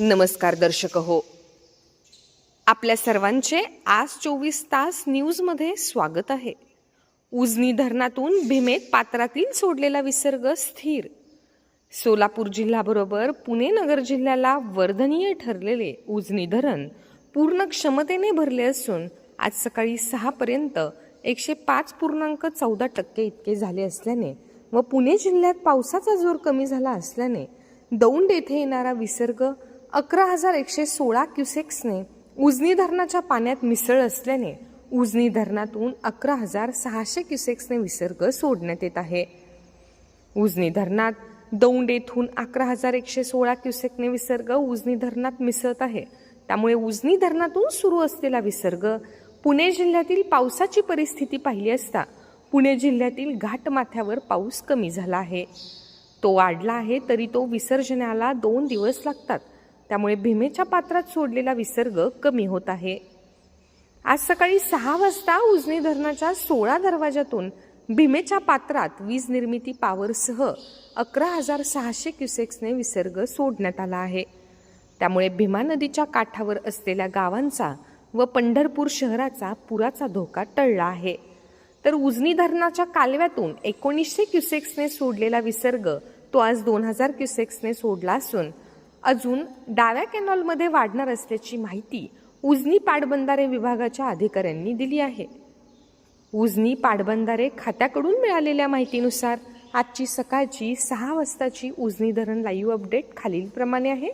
नमस्कार दर्शक हो. आपल्या सर्वांचे आज चोवीस तास न्यूजमध्ये स्वागत आहे. उजनी धरणातून भीमेत पात्रातील सोडलेला विसर्ग स्थिर. सोलापूर जिल्ह्याबरोबर पुणे नगर जिल्ह्याला वर्धनीय ठरलेले उजनी धरण पूर्ण क्षमतेने भरले असून आज सकाळी सहापर्यंत एकशे पाच पूर्णांक चौदा टक्के इतके झाले असल्याने व पुणे जिल्ह्यात पावसाचा जोर कमी झाला असल्याने दौंड येथे येणारा विसर्ग अकरा हजार एकशे सोळा क्युसेक्सने उजनी धरणाच्या पाण्यात मिसळ असल्याने उजनी धरणातून अकरा हजार सहाशे क्युसेक्सने विसर्ग सोडण्यात येत आहे. उजनी धरणात दौंड येथून अकरा हजार एकशे सोळा क्युसेकने विसर्ग उजनी धरणात मिसळत आहे. त्यामुळे उजनी धरणातून सुरू असलेला विसर्ग पुणे जिल्ह्यातील पावसाची परिस्थिती पाहिली असता पुणे जिल्ह्यातील घाटमाथ्यावर पाऊस कमी झाला आहे. तो वाढला आहे तरी तो विसर्जनाला दोन दिवस लागतात. त्यामुळे भीमेच्या पात्रात सोडलेला विसर्ग कमी होत आहे. आज सकाळी सहा वाजता उजनी धरणाच्या सोळा दरवाजातून भीमेच्या पात्रात वीज निर्मिती पॉवरसह अकरा हजार सहाशे क्युसेक्सने विसर्ग सोडण्यात आला आहे. त्यामुळे भीमा नदीच्या काठावर असलेल्या गावांचा व पंढरपूर शहराचा पुराचा धोका टळला आहे. तर उजनी धरणाच्या कालव्यातून एकोणीसशे क्युसेक्सने सोडलेला विसर्ग तो आज दोन हजार क्युसेक्सने सोडला असून अजून डाव्या कॅनॉलमध्ये वाढणार असल्याची माहिती उजनी पाटबंधारे विभागाच्या अधिकाऱ्यांनी दिली आहे. उजनी पाटबंधारे खात्याकडून मिळालेल्या माहितीनुसार आजची सकाळची सहा वाजताची उजनी धरण लाईव्ह अपडेट खालीलप्रमाणे आहे.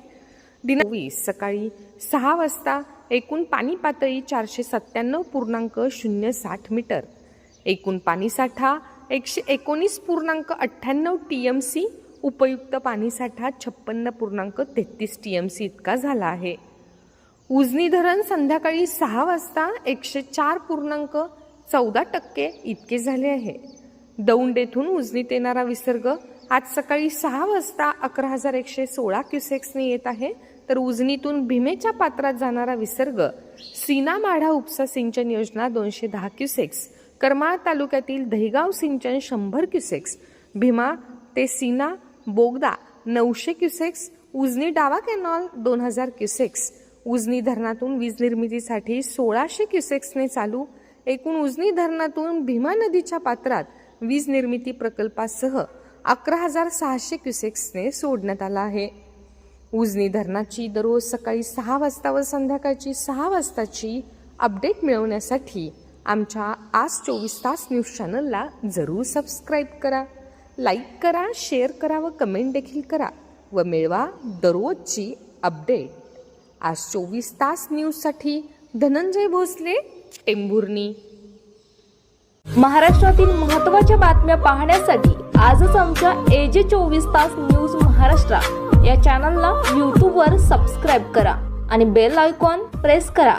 दिनवीस सकाळी सहा वाजता एकूण पाणी पातळी चारशे सत्त्याण्णव पूर्णांक शून्य साठ मीटर. एकूण पाणीसाठा एकशे एकोणीस पूर्णांक अठ्ठ्याण्णव टी एम सी उपयुक्त पाणीसाठा छप्पन्न पूर्णांक तेहतीस टी एम सी इतका झाला आहे. उजनी धरण संध्याकाळी सहा वाजता एकशे चार पूर्णांक चौदा टक्के इतके झाले आहे. दौंड येथून उजनीत येणारा विसर्ग आज सकाळी सहा वाजता अकरा हजार एकशे सोळा क्युसेक्सने येत आहे. तर उजनीतून भीमेच्या पात्रात जाणारा विसर्ग सीना माढा उपसा सिंचन योजना दोनशे दहा क्युसेक्स करमाळ तालुक्यातील दहिगाव सिंचन शंभर क्युसेक्स भीमा ते सीना बोगदा नऊशे क्युसेक्स उजनी डावा कॅनॉल दोन हजार क्युसेक्स. उजनी धरणातून वीज निर्मितीसाठी सोळाशे क्युसेक्सने चालू. एकूण उजनी धरणातून भीमा नदीच्या पात्रात वीज निर्मिती प्रकल्पासह अकरा हजार सहाशे क्युसेक्सने सोडण्यात आला आहे. उजनी धरणाची दररोज सकाळी सहा वाजता व संध्याकाळची सहा वाजताची अपडेट मिळवण्यासाठी आमच्या आज चोवीस तास न्यूज चॅनलला जरूर सबस्क्राईब करा. लाईक करा शेअर करा व कमेंट देखील करा व मिळवा दररोजची अपडेट आज चोवीस तास न्यूजसाठी धनंजय भोसले टेंभुर्णी. महाराष्ट्रातील महत्त्वाच्या बातम्या पाहण्यासाठी आजच आमच्या एजे चोवीस तास न्यूज महाराष्ट्र या चॅनलला यूट्यूबवर सबस्क्राईब करा आणि बेल आयकॉन प्रेस करा.